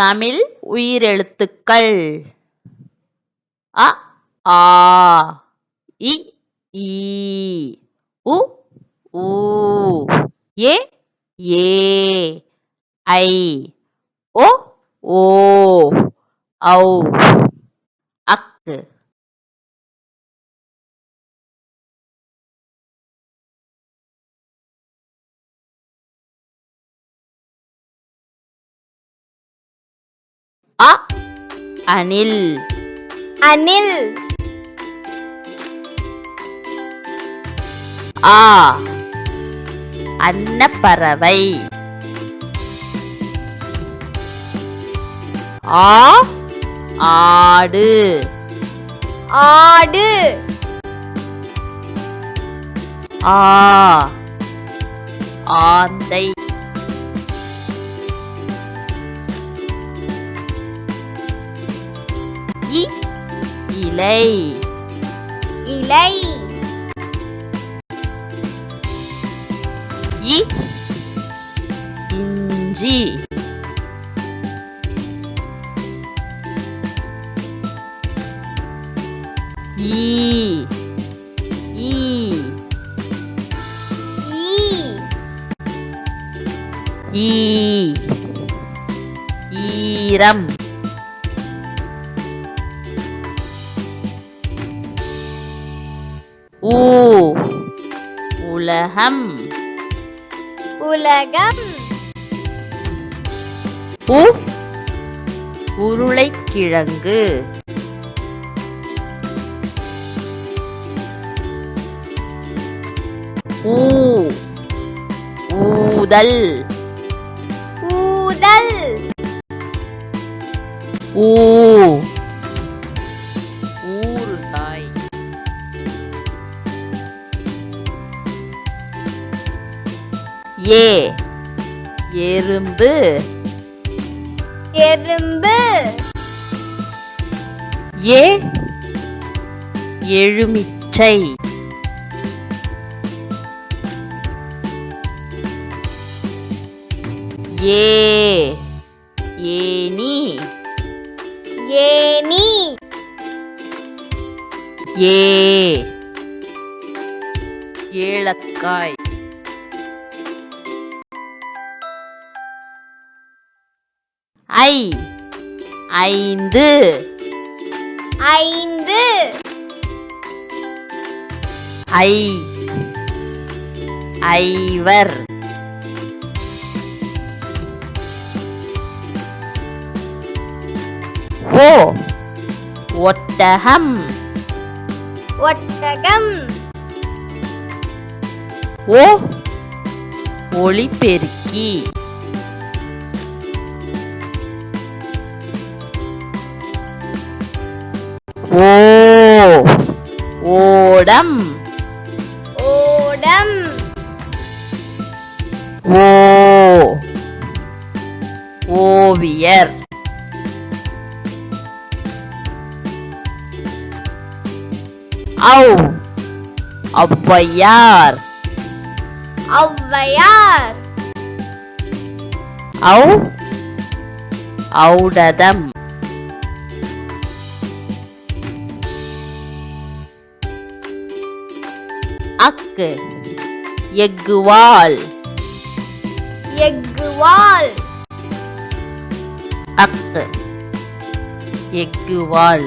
தமிழ் உயிரெழுத்துக்கள். அ ஆ இ ஈ உ ஊ ஏ ஏ ஐ ஓ ஓ ஔ அக்கு. அ? அணில் அணில் ஆ. அன்னப்பறவை. ஆ. ஆடு. ஆடு. ஆ. ஆந்தை. இ இலை. இலை. இ இஞ்சி. ஈ ஈ. ஈ. ஈரம். உலகம். உலகம். உ உருளைக்கிழங்கு ஊ ஊதல். ஊதல். ஊ ஏ. எறும்பு. எறும்பு. ஏ. எழுமிச்சை. ஏ. ஏனி ஏனி ஏ. ஏலக்காய். ஐ. ஐந்து. ஐந்து. ஐ. ஐவர். ஓ. ஒட்டகம். ஒட்டகம். ஓ. ஒளிபெருக்கி ஓ. ஓடம். ஓடம். ஓ. ஓவியர். ஔ. ஔவையார். ஔவையார். ஔ. ஔடதம். அக்கு. எக்குவால் எக்குவால் அக்கு. எக்குவால்